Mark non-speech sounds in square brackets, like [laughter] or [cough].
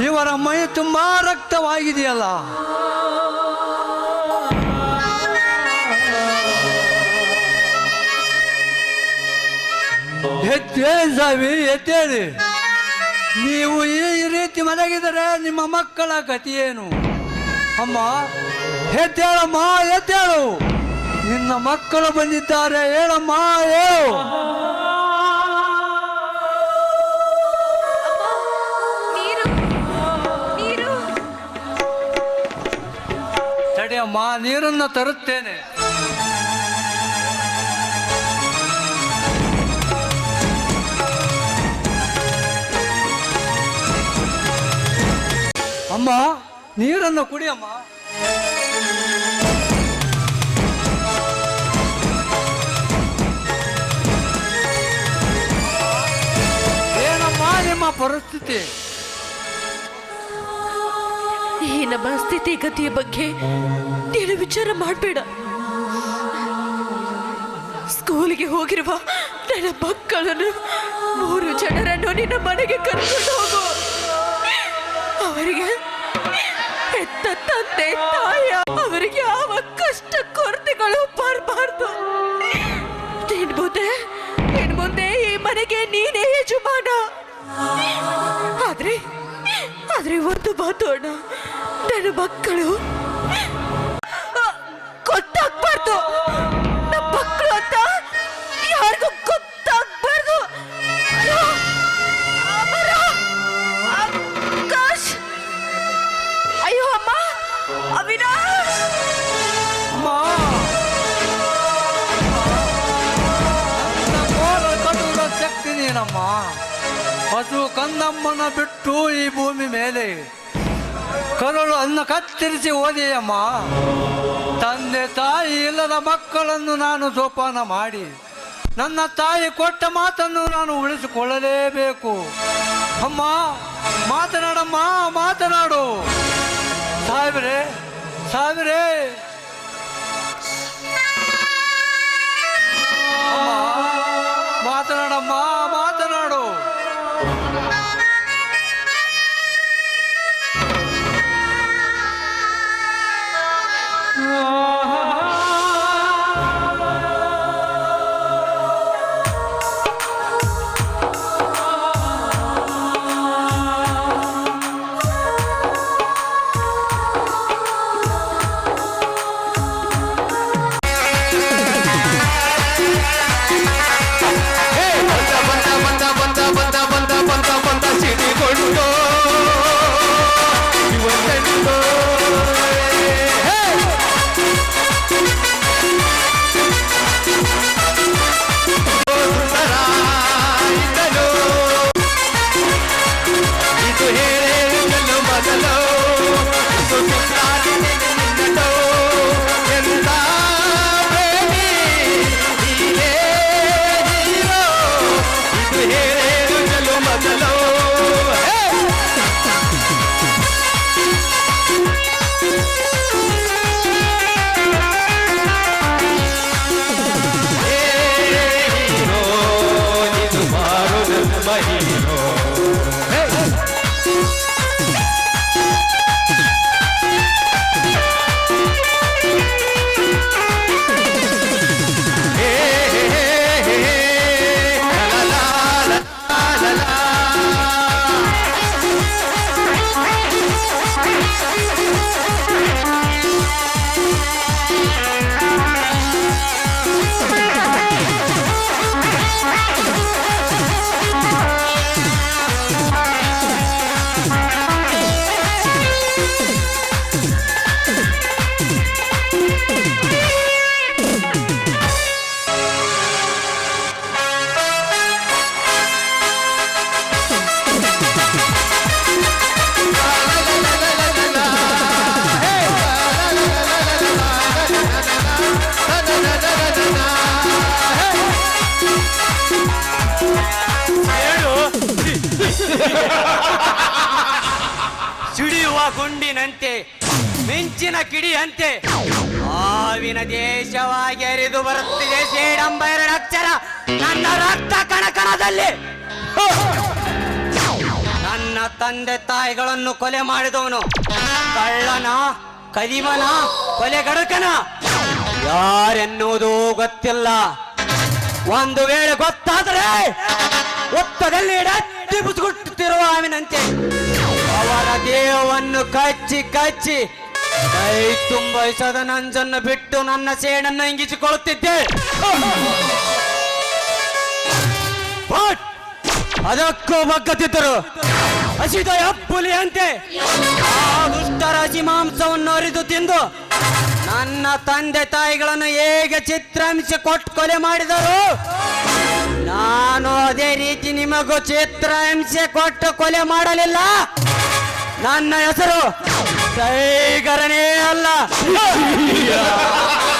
ಇವರ ಮೈ ತುಂಬಾ ರಕ್ತವಾಗಿದೆಯಲ್ಲ? ಎತ್ತೇಳಿ ಸಾವಿ ಎತ್ತೇಳಿ ನೀವು ಈ ರೀತಿ ಮಲಗಿದರೆ ನಿಮ್ಮ ಮಕ್ಕಳ ಗತಿ ಏನು? ಅಮ್ಮ, ಎದ್ದೇಳಮ್ಮ ಎತ್ತೇಳು ನಿನ್ನ ಮಕ್ಕಳು ಬಂದಿದ್ದಾರೆ, ಹೇಳಮ್ಮ, ಹೇಳು. ತಡೆಯಮ್ಮ ನೀರನ್ನು ತರುತ್ತೇನೆ. ಅಮ್ಮ ನೀರನ್ನು ಕುಡಿಯಮ್ಮ ಏನಮ್ಮ ನಿಮ್ಮ ಪರಿಸ್ಥಿತಿ? ನಮ್ಮ ಸ್ಥಿತಿಗತಿಯ ಬಗ್ಗೆ ನೀನು ವಿಚಾರ ಮಾಡಬೇಡ. ಸ್ಕೂಲಿಗೆ ಹೋಗಿರುವ ನನ್ನ ಮಕ್ಕಳನ್ನು ಮೂರು ಜನರನ್ನು ನಿನ್ನ ಮನೆಗೆ ಕರ್ಕೊಂಡು ಹೋಗು. ಅವರಿಗೆ ಹೆತ್ತ ತಂದೆ, ತಾಯ, ಅವರಿಗೆ ಯಾವ ಕಷ್ಟ ಕೊರತೆಗಳು ಬರಬಾರ್ದು. ನಿನ್ ಮುಂದೆ ನಿನ್ ಮುಂದೆ ಈ ಮನೆಗೆ ನೀನೇ ಯಜಮಾನ. ಆದ್ರೆ ಆದ್ರೆ ಒಂದು ಮಾತು ಅಣ್ಣ. ನನ್ನ ಮಕ್ಕಳು. ಗೊತ್ತಾಗ್ಬಾರ್ದು. ಮಕ್ಕಳು ಅಂತ ಯಾರಿಗೂ ಗೊತ್ತಾಗ್ಬಾರ್ದು. ಕಾಶ್ ಅಯ್ಯೋ, ಅಮ್ಮ, ಅವಿನಾಶ್. ಕೋಲ ಕಟ್ಟುವ ಶಕ್ತಿ ನೀನಮ್ಮ. ಅದು ಕಂದಮ್ಮನ ಬಿಟ್ಟು ಈ ಭೂಮಿ ಮೇಲೆ. ಕರಳು ಅನ್ನ ಕತ್ತರಿಸಿ ಓದಿಯಮ್ಮ. ತಂದೆ ತಾಯಿ ಇಲ್ಲದ ಮಕ್ಕಳನ್ನು ನಾನು ಸೋಪಾನ ಮಾಡಿ, ನನ್ನ ತಾಯಿ ಕೊಟ್ಟ ಮಾತನ್ನು ನಾನು ಉಳಿಸಿಕೊಳ್ಳಲೇಬೇಕು. ಅಮ್ಮ, ಮಾತನಾಡಮ್ಮ, ಮಾತನಾಡು. ಸಾವಿರೆ ಸಾವಿರೆ. ಮಾತನಾಡಮ್ಮ. hello. ಗುಂಡಿನಂತೆ, ಮಿಂಚಿನ ಕಿಡಿಯಂತೆ ಆವಿನ ದೇಶವಾಗಿ ಹರಿದು ಬರುತ್ತಿದೆ ಸೇಡಂಬ ಎರಡು ಅಕ್ಷರ. ನನ್ನ ರಕ್ತ ಕಣಕಣದಲ್ಲಿ. ನನ್ನ ತಂದೆ ತಾಯಿಗಳನ್ನು ಕೊಲೆ ಮಾಡಿದವನು. ಕಳ್ಳನ, ಕದಿಮನ ಕೊಲೆಗಡಕನ ಯಾರೆನ್ನುವುದು ಗೊತ್ತಿಲ್ಲ. ಒಂದು ವೇಳೆ ಗೊತ್ತಾದರೆ, ಒತ್ತದಲ್ಲಿ ಡಟ್ಟಿ ಬುಸುಗುಟ್ಟುತ್ತಿರುವ ಆವಿನಂತೆ ದೇಹವನ್ನು ಕಚ್ಚಿ ಕಚ್ಚಿ ಕೈ ತುಂಬಿಸದ ನಂಜನ್ನು ಬಿಟ್ಟು ನನ್ನ ಸೇಡನ್ನು ಇಂಗಿಸಿಕೊಳ್ಳುತ್ತಿದ್ದೆ. ಅದಕ್ಕೂ ಬಗ್ಗತ್ತಿದ್ದರು ಹಸಿದ ಅಪ್ಪುಲಿ ಅಂತೆ ಆ ಹಸಿ ಮಾಂಸವನ್ನು ಅರಿದು ತಿಂದು ನನ್ನ ತಂದೆ ತಾಯಿಗಳನ್ನು ಹೇಗೆ ಚಿತ್ರಾಂಶ ಕೊಟ್ಟು ಕೊಲೆ ಮಾಡಿದರು? ನಾನು ಅದೇ ರೀತಿ ನಿಮಗೂ ಚಿತ್ರಾಂಶ ಕೊಟ್ಟು ಕೊಲೆ ಮಾಡಲಿಲ್ಲ. ನನ್ನ ಹೆಸರು ಟೈಗರನೇ ಅಲ್ಲ. [laughs]